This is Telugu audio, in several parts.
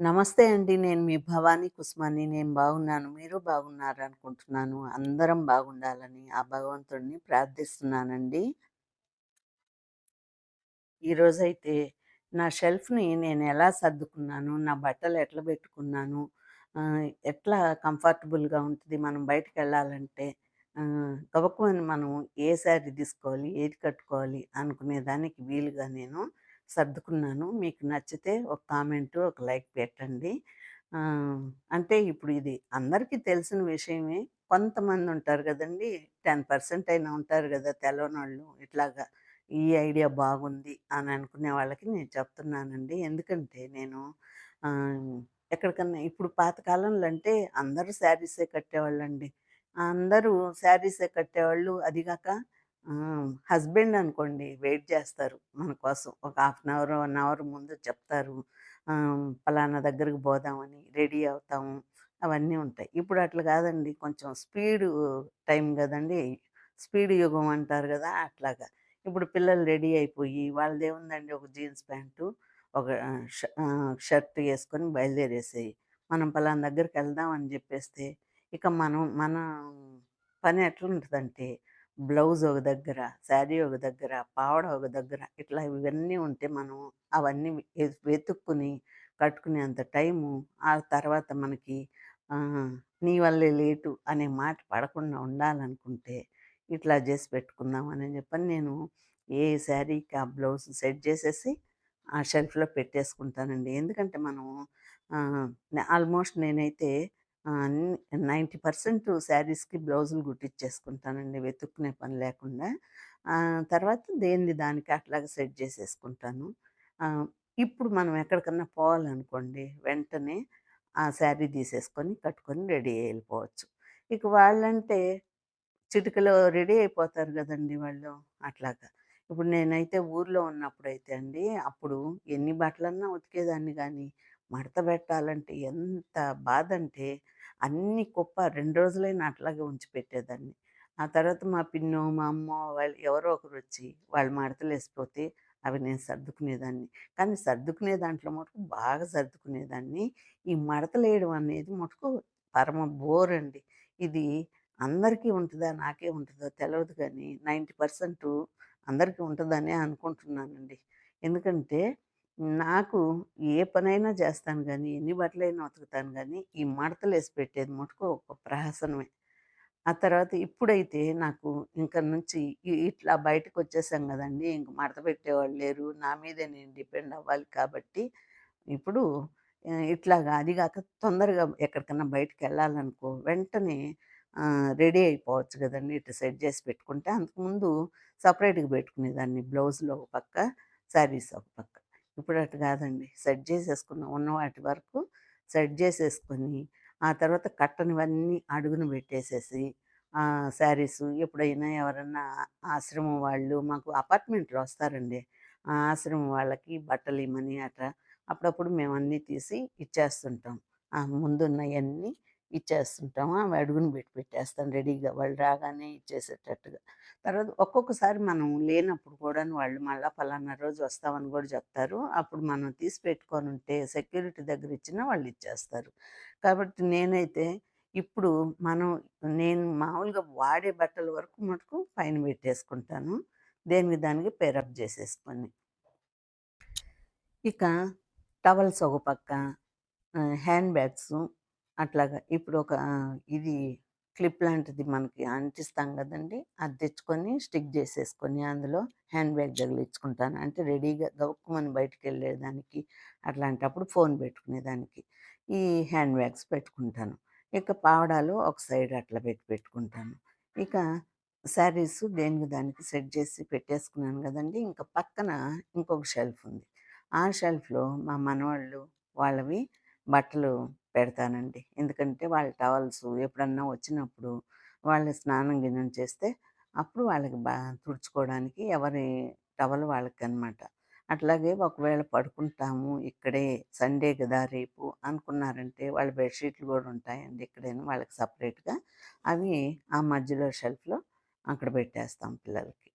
నమస్తే అండి. నేను మీ భవానీ కుస్మాని. నేను బాగున్నాను. మీరు బాగున్నారనుకుంటున్నాను. అందరం బాగుండాలని ఆ భగవంతుడిని ప్రార్థిస్తున్నానండి. ఈరోజైతే నా షెల్ఫ్‌ని నేను ఎలా సర్దుకున్నాను, నా బట్టలు ఎట్లా పెట్టుకున్నాను, ఎట్లా కంఫర్టబుల్‌గా ఉంటుంది మనం బయటకు వెళ్ళాలంటే గబుక్కుమని మనం ఏ శారీ తీసుకోవాలి, ఏది కట్టుకోవాలి అనుకునే దానికి వీలుగా నేను సర్దుకున్నాను. మీకు నచ్చితే ఒక కామెంటు, ఒక లైక్ పెట్టండి. అంటే ఇప్పుడు ఇది అందరికీ తెలిసిన విషయమే. కొంతమంది ఉంటారు కదండి టెన్ పర్సెంట్ అయినా ఉంటారు కదా తెలవనోళ్ళు ఇట్లాగా ఈ ఐడియా బాగుంది అని అనుకునే వాళ్ళకి నేను చెప్తున్నానండి. ఎందుకంటే నేను ఎక్కడికన్నా ఇప్పుడు పాతకాలంలో అంటే అందరూ శారీసే కట్టేవాళ్ళండి. అందరూ శారీసే కట్టేవాళ్ళు. అదిగాక హస్బెండ్ అనుకోండి వెయిట్ చేస్తారు మన కోసం. ఒక half an hour, one hour ముందు చెప్తారు. పలానా దగ్గరకు పోదామని రెడీ అవుతాము. అవన్నీ ఉంటాయి. ఇప్పుడు అట్లా కాదండి కొంచెం స్పీడ్ టైం కదండి స్పీడ్ యుగం అంటారు కదా అట్లాగా. ఇప్పుడు పిల్లలు రెడీ అయిపోయి వాళ్ళదేముందండి ఒక జీన్స్ ప్యాంటు, ఒక షర్ట్ వేసుకొని బయలుదేరేసాయి మనం పలానా దగ్గరికెళ్దాం అని చెప్పేస్తే ఇక మనం మన పని ఎట్లుంటుందంటే బ్లౌజ్ ఒక దగ్గర, శారీ ఒక దగ్గర, పావడ ఒక దగ్గర ఇట్లా ఇవన్నీ ఉంటే మనం అవన్నీ వెతుక్కుని కట్టుకునేంత టైము ఆ తర్వాత మనకి నీ వల్లే లేటు అనే మాట పడకుండా ఉండాలనుకుంటే ఇట్లా చేసి పెట్టుకుందాం అని చెప్పని నేను ఏ శారీకి ఆ బ్లౌజ్ సెట్ చేసేసి ఆ షెల్ఫ్‌లో పెట్టేసుకుంటానండి. ఎందుకంటే మనం ఆల్మోస్ట్ నేనైతే నైంటీ పర్సెంట్ శారీస్‌కి బ్లౌజులు కుట్టించేసుకుంటానండి వెతుక్కునే పని లేకుండా. తర్వాత దేన్ని దానికి అట్లాగా సెట్ చేసేసుకుంటాను ఇప్పుడు మనం ఎక్కడికన్నా పోవాలనుకోండి వెంటనే ఆ శారీ తీసేసుకొని కట్టుకొని రెడీ వెళ్ళిపోవచ్చు ఇక వాళ్ళంటే చిటికలో రెడీ అయిపోతారు కదండి వాళ్ళు. అట్లాగా. ఇప్పుడు నేనైతే ఊర్లో ఉన్నప్పుడైతే అండి, అప్పుడు ఎన్ని బట్టలన్నా ఉతికేదాన్ని కానీ మడత పెట్టాలంటే ఎంత బాధ అంటే అన్ని కుప్ప రెండు రోజులైనా అట్లాగే ఉంచి పెట్టేదాన్ని ఆ తర్వాత మా పిన్నో, మా అమ్మ వాళ్ళు ఎవరో ఒకరు వచ్చి వాళ్ళు మడతలేసిపోతే అవి నేను సర్దుకునేదాన్ని. కానీ సర్దుకునే దాంట్లో మటుకు బాగా సర్దుకునేదాన్ని. ఈ మడతలేయడం అనేది మటుకు పరమ బోర్ అండి ఇది అందరికీ ఉంటుందా నాకే ఉంటుందో తెలవదు గానీ 90% అందరికీ ఉంటుందనే అనుకుంటున్నానండి. ఎందుకంటే నాకు ఏ పనైనా చేస్తాను కానీ ఎన్ని బట్టలైనా ఉతుకుతాను కానీ ఈ మడతలేసి పెట్టేది మటుకు ఒక ప్రహసనమే. ఆ తర్వాత ఇప్పుడైతే నాకు ఇంకా నుంచి ఇట్లా ఇట్లా బయటకొచ్చేసాం కదండి ఇంక మడత పెట్టేవాళ్ళు లేరు. నా మీదే నేను డిపెండ్ అవ్వాలి కాబట్టి, ఇప్పుడు ఇట్లాగా అది కాక తొందరగా ఎక్కడికన్నా బయటికెళ్ళాలనుకో వెంటనే రెడీ అయిపోవచ్చు కదండి ఇట్లా సెట్ చేసి పెట్టుకుంటే. అంతకుముందు సపరేట్గా పెట్టుకునేదాన్ని. బ్లౌజ్లో ఒక పక్క, శారీస్ ఒక పక్క. ఇప్పుడు అటు కాదండి సెట్ చేసేసుకున్నాం ఉన్న వాటి వరకు సెట్ చేసేసుకొని ఆ తర్వాత కట్టనివన్నీ అడుగున పెట్టేసేసి, శారీస్ ఎప్పుడైనా ఎవరన్నా ఆశ్రమం వాళ్ళు మాకు అపార్ట్మెంట్‌లో వస్తారండి. ఆ ఆశ్రమం వాళ్ళకి బట్టలు ఇమ్మని అట్లా అప్పుడప్పుడు మేము అన్నీ తీసి ఇచ్చేస్తుంటాం. ముందున్నవన్నీ ఇచ్చేస్తుంటాము. అవి అడుగును పెట్టి పెట్టేస్తాను రెడీగా. వాళ్ళు రాగానే ఇచ్చేసేటట్టుగా. తర్వాత ఒక్కొక్కసారి మనం లేనప్పుడు కూడా వాళ్ళు మళ్ళీ పలానా రోజు వస్తామని కూడా చెప్తారు. అప్పుడు మనం తీసి పెట్టుకొని ఉంటే సెక్యూరిటీ దగ్గర ఇచ్చినా వాళ్ళు ఇచ్చేస్తారు. కాబట్టి నేనైతే ఇప్పుడు మనం నేను మామూలుగా వాడే బట్టల వరకు మటుకు పైన పెట్టేసుకుంటాను. దేనికి దానికి పేరప్ చేసేసుకొని ఇక టవల్స్ ఒక పక్క, హ్యాండ్ బ్యాగ్స్ అట్లాగా ఇప్పుడు ఒక ఇది క్లిప్ లాంటిది మనకి అంటిస్తాం కదండి అది తెచ్చుకొని స్టిక్ చేసేసుకొని అందులో హ్యాండ్ బ్యాగ్ తగిలించుకుంటాను. అంటే రెడీగా గౌక్కుమని బయటకు వెళ్ళేదానికి అట్లాంటప్పుడు ఫోన్ పెట్టుకునేదానికి. ఈ హ్యాండ్ బ్యాగ్స్ పెట్టుకుంటాను. ఇక పావడాలు ఒక సైడ్ అట్లా పెట్టి పెట్టుకుంటాను. ఇక శారీస్ దేనికి దానికి సెట్ చేసి పెట్టేసుకున్నాను కదండి ఇంకా పక్కన ఇంకొక షెల్ఫ్ ఉంది. ఆ షెల్ఫ్‌లో మా మనవాళ్ళు వాళ్ళవి బట్టలు పెడతానండి. ఎందుకంటే వాళ్ళ టవల్స్ ఎప్పుడన్నా వచ్చినప్పుడు వాళ్ళు స్నానం గినం చేస్తే అప్పుడు వాళ్ళకి బా తుడుచుకోవడానికి ఎవరి టవల్ వాళ్ళకి అనమాట అట్లాగే ఒకవేళ పడుకుంటాము ఇక్కడే సండే గదా రేపు అనుకున్నారంటే వాళ్ళ బెడ్‌షీట్లు కూడా ఉంటాయండి ఇక్కడైనా వాళ్ళకి సపరేట్గా అవి ఆ మధ్యలో షెల్ఫ్‌లో అక్కడ పెట్టేస్తాం పిల్లలకి.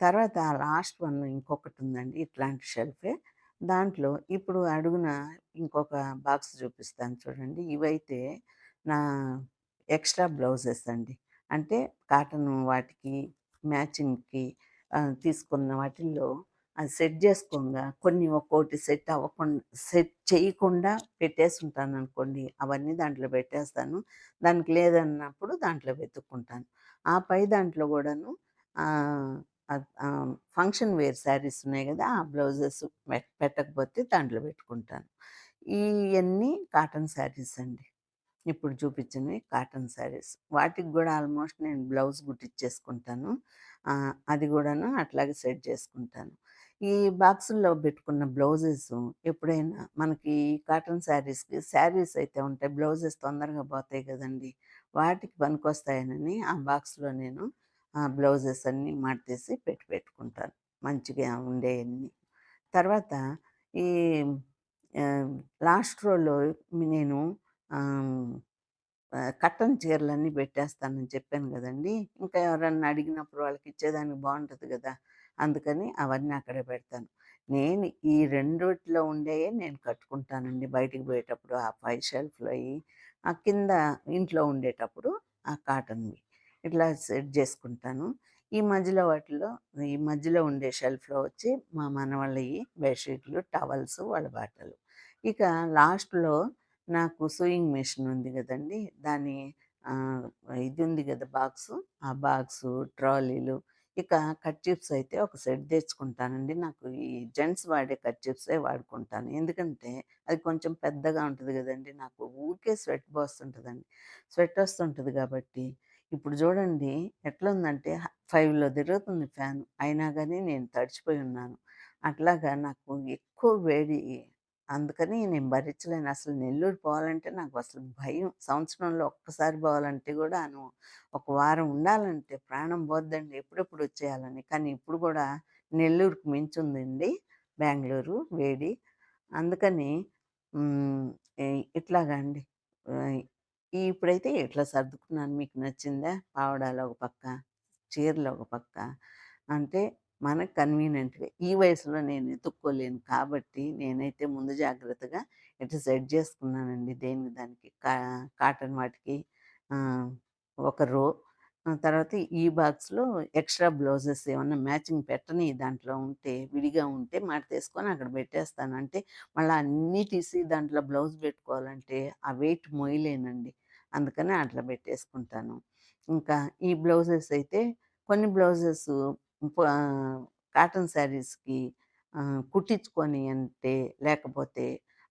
తర్వాత లాస్ట్ వన్ ఇంకొకటి ఉందండి ఇట్లాంటి షెల్ఫే. దాంట్లో ఇప్పుడు అడుగున ఇంకొక బాక్స్ చూపిస్తాను చూడండి. ఇవైతే నా ఎక్స్‌ట్రా బ్లౌజెస్ అండి. అంటే కాటన్ వాటికి మ్యాచింగ్‌కి తీసుకున్న వాటిల్లో అది సెట్ చేసుకోగా కొన్ని ఒక్కోటి సెట్ అవ్వకుండా సెట్ చేయకుండా పెట్టేసుంటాననుకోండి. అవన్నీ దాంట్లో పెట్టేస్తాను. దానికి లేదన్నప్పుడు దాంట్లో వెతుక్కుంటాను. ఆ పై దాంట్లో కూడాను ఫంక్షన్ వేర్ శారీస్ ఉన్నాయి కదా ఆ బ్లౌజెస్ పెట్టకపోతే దాంట్లో పెట్టుకుంటాను. ఇవన్నీ కాటన్ శారీస్ అండి. ఇప్పుడు చూపించినవి కాటన్ శారీస్. వాటికి కూడా ఆల్మోస్ట్ నేను బ్లౌజ్ గుట్టించేసుకుంటాను అది కూడాను అట్లాగే సెట్ చేసుకుంటాను. ఈ బాక్సుల్లో పెట్టుకున్న బ్లౌజెస్ ఎప్పుడైనా మనకి కాటన్ శారీస్‌కి శారీస్ అయితే ఉంటాయి. బ్లౌజెస్ తొందరగా పోతాయి కదండి వాటికి పనికొస్తాయనని ఆ బాక్స్‌లో నేను బ్లౌజెస్ అన్నీ మడతేసి పెట్టి పెట్టుకుంటాను. మంచిగా ఉండేవన్నీ తర్వాత ఈ లాస్ట్ రోలో నేను కట్టన్ చీరలన్నీ పెట్టేస్తానని చెప్పాను కదండి ఇంకా ఎవరన్నా అడిగినప్పుడు వాళ్ళకి ఇచ్చేదానికి బాగుంటుంది కదా అందుకని అవన్నీ అక్కడే పెడతాను. నేను ఈ రెండిట్లో ఉండేయే నేను కట్టుకుంటానండి బయటికి పోయేటప్పుడు. ఆ పై అయ్యి ఆ కింద ఇంట్లో ఉండేటప్పుడు ఆ కాటన్‌వి. ఇట్లా సెట్ చేసుకుంటాను ఈ మధ్యలో వాటిలో ఈ మధ్యలో ఉండే షెల్ఫ్‌లో వచ్చి మా మనవాళ్ళవి బెడ్‌షీట్లు, టవల్స్, వాళ్ళ బట్టలు. ఇక లాస్ట్‌లో నాకు సూయింగ్ మిషన్ ఉంది కదండి దాని ఇది ఉంది కదా బాక్సు. ఆ బాక్స్ ట్రాలీలు ఇక కర్చీఫ్స్ అయితే ఒక సెట్ తెచ్చుకుంటానండి. నాకు ఈ జెంట్స్ వాడే కర్చీఫ్సే వాడుకుంటాను. ఎందుకంటే అది కొంచెం పెద్దగా ఉంటుంది కదండి నాకు ఊరికే స్వెట్ పోస్తుంటదండి. స్వెట్ వస్తుంటది కాబట్టి ఇప్పుడు చూడండి ఎట్లుందంటే ఫైవ్లో తిరుగుతుంది ఫ్యాన్ అయినా కానీ నేను తడిచిపోయి ఉన్నాను. అట్లాగా నాకు ఎక్కువ వేడి అందుకని నేను భరించలేను. అసలు నెల్లూరు పోవాలంటే నాకు అసలు భయం. సంవత్సరంలో ఒక్కసారి పోవాలంటే కూడా ఒక వారం ఉండాలంటే ప్రాణం పోద్దండి. ఎప్పుడెప్పుడు వచ్చేయాలని. కానీ ఇప్పుడు కూడా నెల్లూరుకు మించుందండి బెంగళూరు వేడి. అందుకని ఇట్లాగా అండి. ఇప్పుడైతే ఇట్లా సర్దుకున్నాను. మీకు నచ్చిందా? పావడాలు ఒక పక్క, చీరలు ఒక పక్క. అంటే మనకు కన్వీనియంట్‌గా ఈ వయసులో నేను ఎత్తుక్కోలేను కాబట్టి నేనైతే ముందు జాగ్రత్తగా ఇట్లా సెట్ చేసుకున్నానండి దేనికి దానికి. కా కాటన్ వాటికి ఒక రో తర్వాత ఈ బాక్స్‌లో ఎక్స్‌ట్రా బ్లౌజెస్ ఏమన్నా మ్యాచింగ్ పెట్టని దాంట్లో ఉంటే విడిగా ఉంటే మాట తీసుకొని అక్కడ పెట్టేస్తాను. అంటే మళ్ళీ అన్నీ తీసి దాంట్లో బ్లౌజ్ పెట్టుకోవాలంటే ఆ వెయిట్ మొయ్యలేనండి అందుకని అట్లా పెట్టేసుకుంటాను. ఇంకా ఈ బ్లౌజెస్ అయితే కొన్ని బ్లౌజెస్ కాటన్ శారీస్‌కి కుట్టించుకొని అంటే లేకపోతే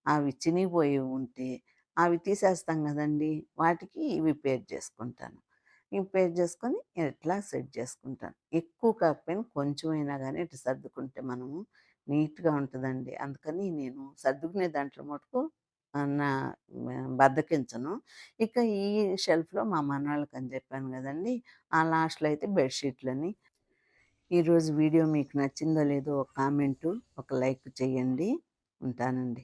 అవి చినిగిపోయి ఉంటే అవి తీసేస్తాం కదండి వాటికి ఇవి పేర్ చేసుకుంటాను. ఇవి పేర్ చేసుకొని ఇట్లా సెట్ చేసుకుంటాను. ఎక్కువ కాకపోయినా కొంచెమైనా కానీ ఇట్లా సర్దుకుంటే మనము నీట్‌గా ఉంటుందండి అందుకని నేను సర్దుకునే దాంట్లో మటుకు నా బద్దకించను ఇక ఈ షెల్ఫ్‌లో మా మనవళ్ళకని చెప్పాను కదండి ఆ లాస్ట్‌లో అయితే బెడ్‌షీట్లని. ఈరోజు వీడియో మీకు నచ్చిందో లేదో ఒక కామెంటు, ఒక లైక్ చేయండి. ఉంటానండి.